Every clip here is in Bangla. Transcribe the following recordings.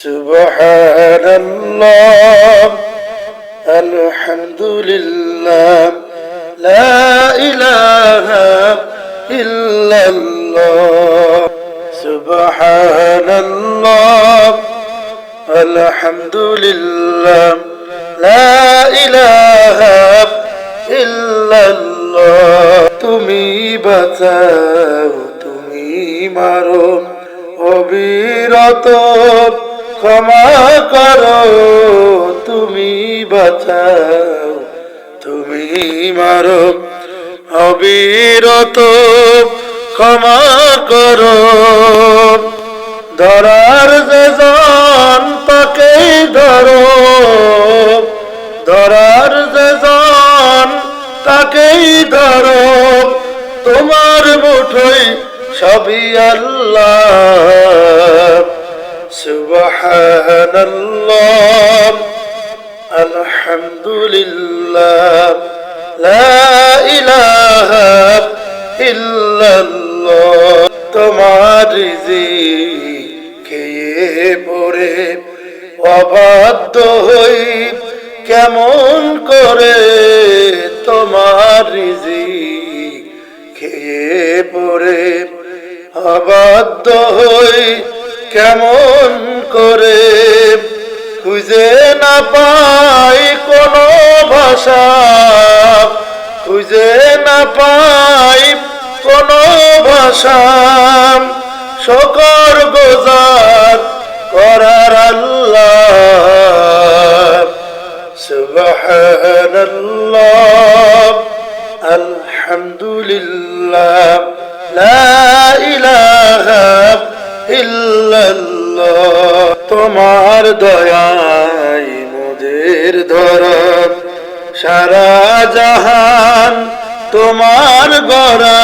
سبحان الله الحمد لله لا إله إلا الله سبحان الله الحمد لله لا إله إلا الله তুমি বাঁচাও তুমি মারো অবিরত ক্ষমা করো, তুমি বাঁচাও, তুমি মারো। অবিরত ক্ষমা করো। ধরার যে জন তাকে ধরো। ধরার যে জন, তাকেই ধরো। তোমার মুঠোই সবই আল্লাহ। সুবহানাল্লাহ, আলহামদুলিল্লাহ, লা ইলাহা ইল্লাল্লাহ। তোমার রিজিক খেয়ে পড়ে অবাধ্য হই, কেমন করে তোমার খেয়ে পড়ে অবাধ্য হই কেমন করে খুঁজে না পাই কোনো ভাষা, খুঁজে না পাই কোনো ভাষা। শকর গোজার করার আল্লাহ, সুবহানাল্লাহ, আলহামদুলিল্লাহ, লা ইলাহা ইল্লাল্লাহ, তোমার দয়ায় মোদের ধরম সারা জাহান তোমার গড়া,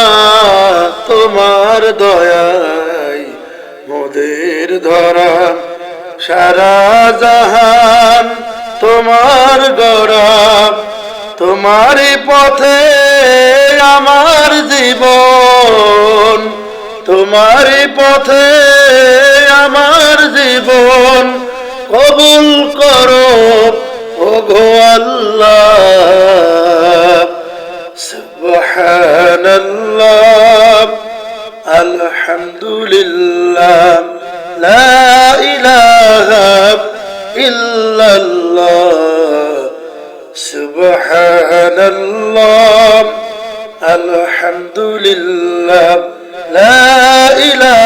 তোমার দয়ায় মোদের ধরা সারা জাহান তোমার গড়া, তোমারই পথে আমার জীবন। তোমারই পথে আমার জীবন কবুল করো ও গো আল্লাহ। সুবহানাল্লাহ, আলহামদুলিল্লাহ, লা ইলাহা ইল্লাল্লাহ। সুবহানাল্লাহ, আলহামদুলিল্লাহ, লা ইলাহা